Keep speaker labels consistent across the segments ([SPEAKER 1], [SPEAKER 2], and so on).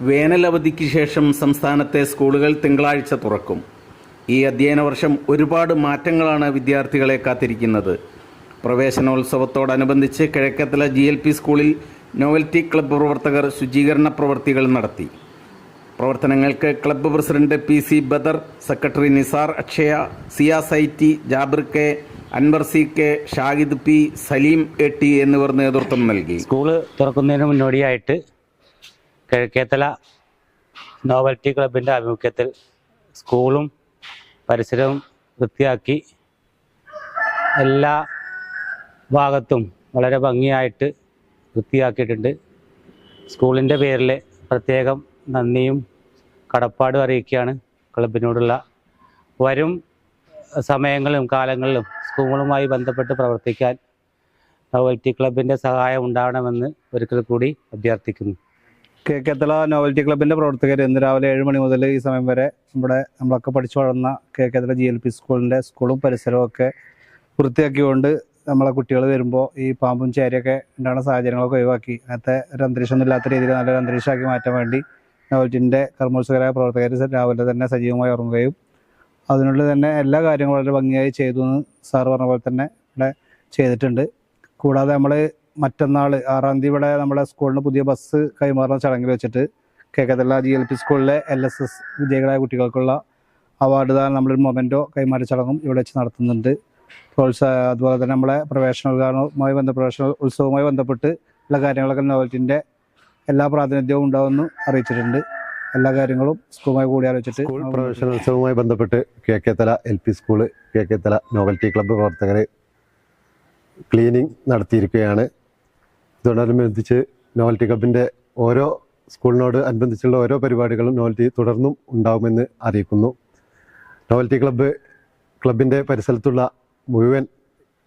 [SPEAKER 1] വേനലവധിക്ക് ശേഷം സംസ്ഥാനത്തെ സ്കൂളുകൾ തിങ്കളാഴ്ച തുറക്കും. ഈ അധ്യയന വർഷം ഒരുപാട് മാറ്റങ്ങളാണ് വിദ്യാർത്ഥികളെ കാത്തിരിക്കുന്നത്. പ്രവേശനോത്സവത്തോടനുബന്ധിച്ച് കിഴക്കത്തല ജി എൽ പി സ്കൂളിൽ നോവൽറ്റി ക്ലബ്ബ് പ്രവർത്തകർ ശുചീകരണ പ്രവർത്തികൾ നടത്തി. പ്രവർത്തനങ്ങൾക്ക് club president P C Badar secretary Nisar Akshaya Siya സൈറ്റി Jabir K Anwar C K Shahid P Salim A T എന്നിവർ നേതൃത്വം നൽകി.
[SPEAKER 2] സ്കൂൾ തുറക്കുന്നതിന് മുന്നോടിയായിട്ട് കിഴക്കേത്തല നോവൽറ്റി ക്ലബിന്റെ ആഭിമുഖ്യത്തിൽ സ്കൂളും പരിസരവും വൃത്തിയാക്കി എല്ലാ ഭാഗത്തും വളരെ ഭംഗിയായിട്ട് വൃത്തിയാക്കിയിട്ടുണ്ട്. സ്കൂളിന്റെ പേരിൽ പ്രത്യേകം നന്ദിയും കടപ്പാടും അറിയിക്കുകയാണ് ക്ലബിനോടുള്ള വരും സമയങ്ങളിലും കാലങ്ങളിലും സ്കൂളുമായി ബന്ധപ്പെട്ട് പ്രവർത്തിക്കാൻ നോവൽറ്റി ക്ലബിന്റെ സഹായം ഉണ്ടാവണമെന്ന് ഒരിക്കൽ കൂടി അഭ്യർത്ഥിക്കുന്നു.
[SPEAKER 3] കേക്കത്തല നോവൽറ്റി ക്ലബിന്റെ പ്രവർത്തകർ ഇന്ന് രാവിലെ ഏഴ് മണി മുതൽ ഈ സമയം വരെ നമ്മുടെ നമ്മളൊക്കെ പഠിച്ചു വളർന്ന കേക്കത്തല ജി എൽ പി സ്കൂളിന്റെ സ്കൂളും പരിസരവും ഒക്കെ വൃത്തിയാക്കിക്കൊണ്ട് നമ്മളെ കുട്ടികൾ വരുമ്പോൾ ഈ പാമ്പും ചേരയൊക്കെ ഉണ്ടാകുന്ന സാഹചര്യങ്ങളൊക്കെ ഒഴിവാക്കി. അങ്ങനത്തെ ഒരു അന്തരീക്ഷമൊന്നും ഇല്ലാത്ത രീതിയിൽ നല്ലൊരു അന്തരീക്ഷമാക്കി മാറ്റാൻ വേണ്ടി നോവൽറ്റിന്റെ കർമ്മോത്സവകരായ പ്രവർത്തകർ രാവിലെ തന്നെ സജീവമായി ഉറങ്ങുകയും അതിനുള്ള തന്നെ എല്ലാ കാര്യങ്ങളും വളരെ ഭംഗിയായി ചെയ്തു എന്ന് സാർ പറഞ്ഞ പോലെ തന്നെ ഇവിടെ ചെയ്തിട്ടുണ്ട്. കൂടാതെ നമ്മൾ മറ്റന്നാൾ ആറാം തീയതി ഇവിടെ നമ്മുടെ സ്കൂളിന് പുതിയ ബസ് കൈമാറുന്ന ചടങ്ങിൽ വെച്ചിട്ട് കേക്കത്തല്ല ജി എൽ പി സ്കൂളിലെ എൽ എസ് എസ് വിജയികളായ കുട്ടികൾക്കുള്ള അവാർഡ് ദാനം നമ്മളൊരു മൊമെന്റോ കൈമാറ്റ ചടങ്ങും ഇവിടെ വെച്ച് നടത്തുന്നുണ്ട്. പ്രോത്സാഹ അതുപോലെ തന്നെ നമ്മളെ പ്രവേശന ഉദ്ഘാടനവുമായി ബന്ധ പ്രവേശന ഉത്സവവുമായി ബന്ധപ്പെട്ട് ഉള്ള കാര്യങ്ങളൊക്കെ നോവൽറ്റിന്റെ എല്ലാ പ്രാതിനിധ്യവും ഉണ്ടാവുമെന്ന് അറിയിച്ചിട്ടുണ്ട്. എല്ലാ കാര്യങ്ങളും സ്കൂളുമായി കൂടി ആലോചിച്ചിട്ട്
[SPEAKER 4] സ്കൂൾ പ്രവേശനോത്സവവുമായി ബന്ധപ്പെട്ട് തല L P school K K തല നോവൽറ്റി ക്ലബ്ബ് പ്രവർത്തകർ ക്ലീനിങ് നടത്തിയിരിക്കുകയാണ്. ഇതോടനുബന്ധിച്ച് നോവൽറ്റി ക്ലബിന്റെ ഓരോ സ്കൂളിനോട് അനുബന്ധിച്ചുള്ള ഓരോ പരിപാടികളും നോവൽറ്റി തുടർന്നും ഉണ്ടാകുമെന്ന് അറിയിക്കുന്നു. നോവൽറ്റി ക്ലബ്ബ് ക്ലബിന്റെ പരിസരത്തുള്ള മുഴുവൻ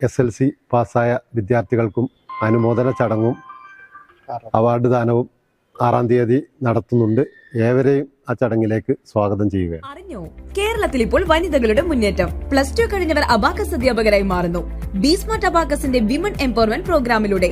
[SPEAKER 4] എസ് എൽ സി പാസ്സായ വിദ്യാർത്ഥികൾക്കും അനുമോദന ചടങ്ങും അവാർഡ് ദാനവും ആറാം തീയതി നടത്തുന്നുണ്ട്. ഏവരെയും ആ ചടങ്ങിലേക്ക് സ്വാഗതം ചെയ്യുക.
[SPEAKER 5] അറിഞ്ഞോ? കേരളത്തിൽ ഇപ്പോൾ വനിതകളുടെ മുന്നേറ്റം. പ്ലസ് ടു കഴിഞ്ഞവർ അബാക്കസ് അധ്യാപകരായി മാറുന്നു. ബീസ്മാർട്ട് അബാക്കസിന്റെ വിമൺ എംപവർമെന്റ് പ്രോഗ്രാമിലൂടെ